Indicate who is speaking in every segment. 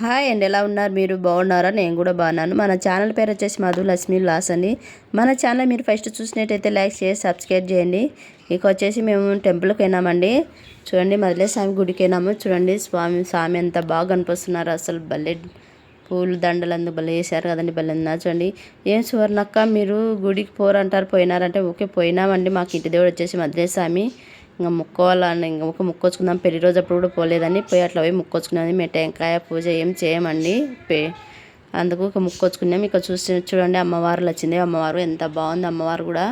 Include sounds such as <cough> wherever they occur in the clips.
Speaker 1: Hi అండి ఎలా ఉన్నారు? మీరు బాగున్నారా? నేను కూడా బాగున్నాను. మన ఛానల్ పేరు వచ్చేసి మధు లక్ష్మి లాస్ అని మన ఛానల్ మీరు ఫస్ట్ చూసినట్టయితే లైక్ చేసి సబ్స్క్రైబ్ చేయండి. ఇక వచ్చేసి మేము టెంపుల్కి వెళ్ళామండి చూడండి మధులే స్వామి గుడికి వెళ్ళాము చూడండి స్వామి స్వామి ఎంత బాగా కనిపిస్తున్నారు. అసలు భలే పూలు దండలు అందుకు భలే వేసారు కదండి భలే చూడండి. ఏం సువర్ణక్క మీరు గుడికి పోరంటారు పోయినారంటే ఓకే పోయినామండి. మాకు ఇంటి దేవుడు వచ్చేసి మధులేస్వామి ఇంకా మొక్కోవాలని ఇంకా ఒక మొక్కొచ్చుకుందాం. పెళ్ళి రోజు అప్పుడు కూడా పోలేదని పోయి అట్లా పోయి ముక్కొచ్చుకున్నది మేము టెంకాయ పూజ ఏం చేయమండి. పే అందుకు ఒక మొక్కొచ్చుకున్నాం. ఇక చూసి చూడండి అమ్మవారు వచ్చింది అమ్మవారు ఎంత బాగుంది. అమ్మవారు కూడా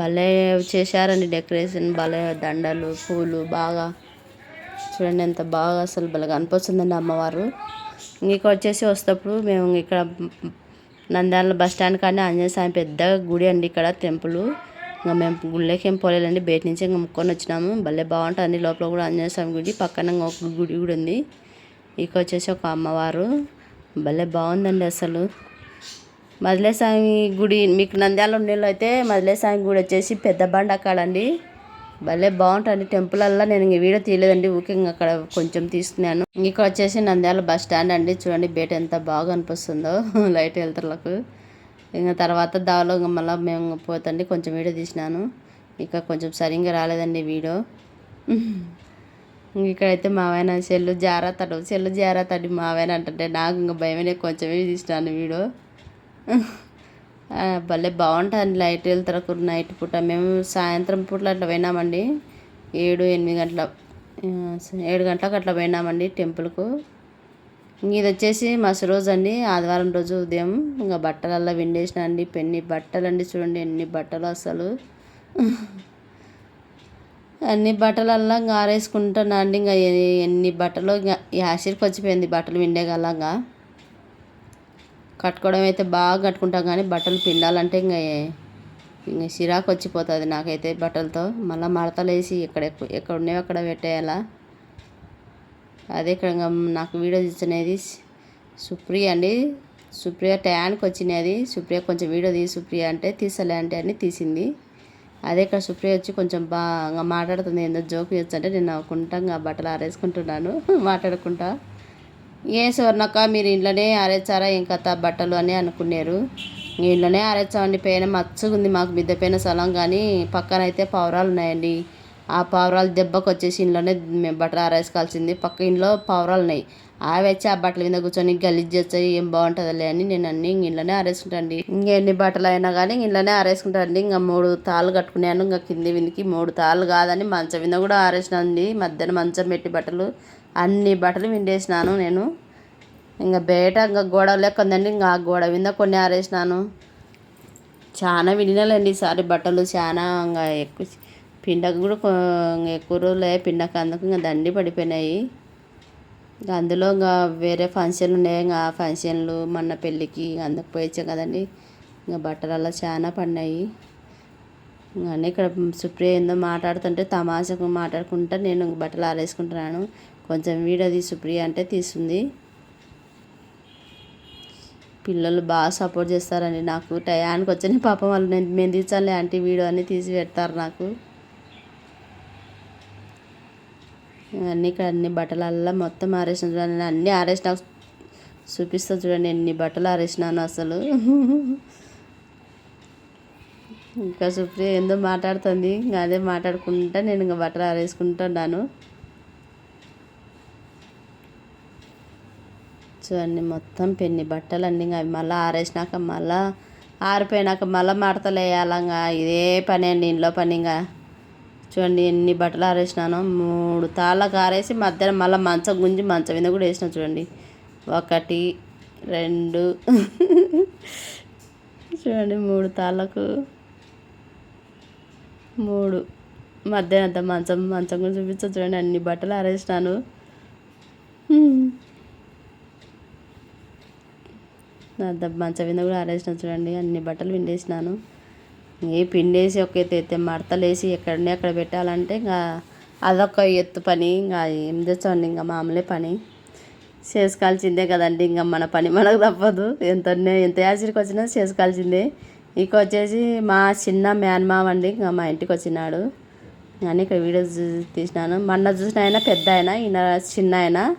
Speaker 1: భలే చేశారండి డెకరేషన్. భలే దండలు పూలు బాగా చూడండి ఎంత బాగా అసలు భలే అనిపిస్తుందండి అమ్మవారు. ఇంక వచ్చేసి వస్తప్పుడు మేము ఇక్కడ నంద్యాల బస్ స్టాండ్ కానీ ఆంజనేయ స్వామి పెద్ద గుడి అండి ఇక్కడ టెంపుల్. ఇంకా మేము గుళ్ళకి ఏం పోలేదండి. బయట నుంచి ఇంకా ముక్కొని వచ్చినాము. భలే బాగుంటుంది. లోపల కూడా ఆంజనేయ స్వామి గుడి పక్కన ఒక గుడి కూడా ఉంది. ఇక వచ్చేసి ఒక అమ్మవారు. భలే బాగుందండి అసలు. మదిలేస్వామి గుడి మీకు నంద్యాల ఉండేలో అయితే మదిలేస్వామి గుడి వచ్చేసి పెద్ద బండ అక్కడండి భలే బాగుంటుంది. టెంపుల్ అలా నేను ఇంక వీడియో తీయలేదండి. ఊకే అక్కడ కొంచెం తీసుకున్నాను. ఇక్కడ వచ్చేసి నంద్యాల బస్ స్టాండ్ అండి. చూడండి బయట ఎంత బాగా అనిపిస్తుందో. <laughs> లైట్ వెళ్తర్లకు. ఇంకా తర్వాత దావలో ఇంకా మళ్ళీ మేము పోతండి కొంచెం వీడియో తీసినాను. ఇంకా కొంచెం సరిగ్గా రాలేదండి వీడియో. ఇక్కడైతే మావైన సెల్లు జారా తడు సెల్లు జారా తడి మావైన అంటే నాకు ఇంకా భయమే కొంచెమే తీసినాను వీడియో. భలే బాగుంటుంది లైట్ వెళ్తారు నైట్ పూట. మేము సాయంత్రం పూట అట్లా పోయినామండి. ఏడు ఎనిమిది గంటల ఏడు గంటలకు అట్లా పోయినామండి టెంపుల్కు. ఇది వచ్చేసి మస్తు రోజు అండి ఆదివారం రోజు ఉదయం ఇంకా బట్టలల్లో విండేసిన అండి. పెన్ని బట్టలు అండి చూడండి ఎన్ని బట్టలు అసలు. అన్ని బట్టలల్లా ఇంకా ఆరేసుకుంటున్నా అండి. ఇంకా ఎన్ని బట్టలు ఇంకా యాసిడ్కి వచ్చిపోయింది బట్టలు విండేగలంగా కట్టుకోవడం అయితే బాగా కట్టుకుంటాం కానీ బట్టలు పిండాలంటే ఇంకా ఇంకా చిరాకు వచ్చిపోతుంది నాకైతే బట్టలతో. మళ్ళీ మడతలేసి ఇక్కడ ఎక్కడ ఎక్కడ ఉన్నాయో అక్కడ పెట్టేయాలా. అదే ఇక్కడ నాకు వీడియో తీసినది సుప్రియ అండి. సుప్రియ టయానికి వచ్చినది. సుప్రియ కొంచెం వీడియో తీసి సుప్రియ అంటే తీసలే అంటే అని తీసింది. అదే ఇక్కడ సుప్రియ వచ్చి కొంచెం బాగా మాట్లాడుతుంది. ఏందో జోక్ చేయొచ్చు అంటే నేను కుంటంగా బట్టలు ఆరేసుకుంటున్నాను. <laughs> మాట్లాడుకుంటా ఏ సువర్ణక్క మీరు ఇంట్లోనే ఆరేచారా ఏం కథ? బట్టలు అని అనుకున్నారు. ఇంట్లోనే ఆరేచామండి పైన మచ్చగుంది మాకు మిద్దె పైన స్థలం కానీ పక్కన అయితే పౌరాలు ఉన్నాయండి. ఆ పావురాలు దెబ్బకు వచ్చేసి ఇంట్లోనే మేము బట్టలు ఆరేసుకోవాల్సింది. పక్క ఇంట్లో పావురాలు ఉన్నాయి. అవి వచ్చి ఆ బట్టల మీద కూర్చొని గలీజ్ వచ్చాయి ఏం బాగుంటుందిలే అని నేను అన్ని ఇంట్లోనే ఆరేసుకుంటాండి ఇంకెన్ని బట్టలు అయినా కానీ ఇంట్లోనే ఆరేసుకుంటాండి ఇంకా మూడు తాళ్ళు కట్టుకున్నాను ఇంకా కింది విందికి మూడు తాళ్ళు కాదని మంచం మీద కూడా ఆరేసినండి మధ్యాహ్నం మంచం పెట్టి బట్టలు అన్ని బట్టలు విండేసినాను నేను. ఇంకా బయట ఇంకా గోడ లెక్క ఉందండి ఇంకా ఆ గోడ మీద కొన్ని ఆరేసినాను. చాలా విడినాలండి ఈసారి బట్టలు. చాలా ఇంకా ఎక్కువ పిండకు కూడా ఎక్కువ రోజులు పిండకు అందుకు ఇంకా దండి పడిపోయినాయి. ఇంకా అందులో ఇంకా వేరే ఫంక్షన్లు ఉన్నాయి. ఇంకా ఆ ఫంక్షన్లు మొన్న పెళ్ళికి అందుకు పోయించాం కదండి. ఇంకా బట్టలు అలా చాలా పడినాయి అన్నీ ఇక్కడ సుప్రియ ఏందో మాట్లాడుతుంటే తమాషకు మాట్లాడుకుంటా నేను బట్టలు ఆరేసుకుంటున్నాను. కొంచెం వీడియో సుప్రియ అంటే తీస్తుంది. పిల్లలు బాగా సపోర్ట్ చేస్తారండి నాకు. టయానికి వచ్చని పాపం వాళ్ళు నేను మేము తీర్చాలి ఆంటీ వీడియో అన్నీ తీసి పెడతారు నాకు. అన్నీ ఇక్కడ అన్ని బట్టలల్లా మొత్తం ఆరేసిన చూడండి అన్నీ ఆరేసిన చూపిస్తా చూడండి ఎన్ని బట్టలు ఆరేసినాను అసలు. ఇంకా సుప్రియ ఏందో మాట్లాడుతుంది ఇంకా అదే మాట్లాడుకుంటా నేను ఇంకా బట్టలు ఆరేసుకుంటున్నాను చూడండి మొత్తం పెన్ని బట్టలు అన్ని ఇంకా అవి మళ్ళీ ఆరేసినాక మళ్ళీ ఆరిపోయినాక మళ్ళీ మడతలు వేయాలంగా ఇదే పని అండి ఇంట్లో పని ఇంకా. చూడండి ఎన్ని బట్టలు ఆరేసినాను మూడు తాళ్ళకు ఆరేసి మధ్యాహ్నం మళ్ళీ మంచం గుంజి మంచం మీద కూడా వేసిన చూడండి. ఒకటి రెండు చూడండి మూడు తాళ్ళకు మూడు. మధ్యాహ్నం అంత మంచం మంచం కూడా చూపించా చూడండి అన్ని బట్టలు ఆరేసినాను. మంచం మీద కూడా ఆరేసిన చూడండి అన్ని బట్టలు విండేసినాను. ఏ పిండేసి ఒక ఎత్తు మడతలు వేసి ఎక్కడనే అక్కడ పెట్టాలంటే ఇంకా అదొక ఎత్తు పని ఇంకా ఏం తెచ్చండి ఇంకా మామూలే పని. చేసుకోవాల్సిందే కదండి ఇంకా మన పని మనకు తప్పదు. ఎంత ఎంత యాసిరికి వచ్చినా చేసుకోవాల్సిందే ఇక వచ్చేసి మా చిన్న మేనమామ అండి ఇంకా మా ఇంటికి వచ్చినాడు. అని ఇక్కడ వీడియోస్ తీసినాను. మొన్న చూసిన ఆయన పెద్ద ఆయన ఈయన చిన్న ఆయన.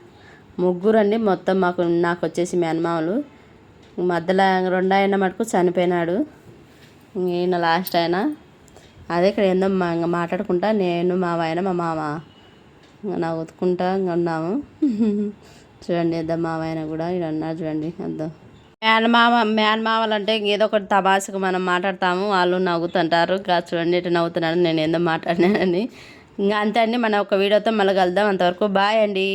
Speaker 1: ముగ్గురు అండి మొత్తం మాకు నాకు వచ్చేసి మేనమామలు మధ్యలో రెండు ఆయన మటుకు చనిపోయినాడు. ఈయన లాస్ట్ ఆయన అదే ఇక్కడ ఏందో మా ఇంకా మాట్లాడుకుంటా నేను మా ఆయన మా మామ. ఇంకా నవ్వుతుకుంటా ఇంకా ఉన్నాము. చూడండి ఇద్దాం మా ఆయన కూడా ఇక్కడ ఉన్నారు చూడండి అద్దాం. మేనమామ మేనమామలు అంటే ఏదో ఒకటి తబాసుకు మనం మాట్లాడతాము వాళ్ళు నవ్వుతుంటారు. ఇంకా చూడండి ఇటు నవ్వుతున్నాడు నేను ఏందో మాట్లాడినానని. ఇంకా అంతే అండి మన ఒక వీడియోతో మళ్ళీ కలుద్దాం. అంతవరకు బాయ్ అండి.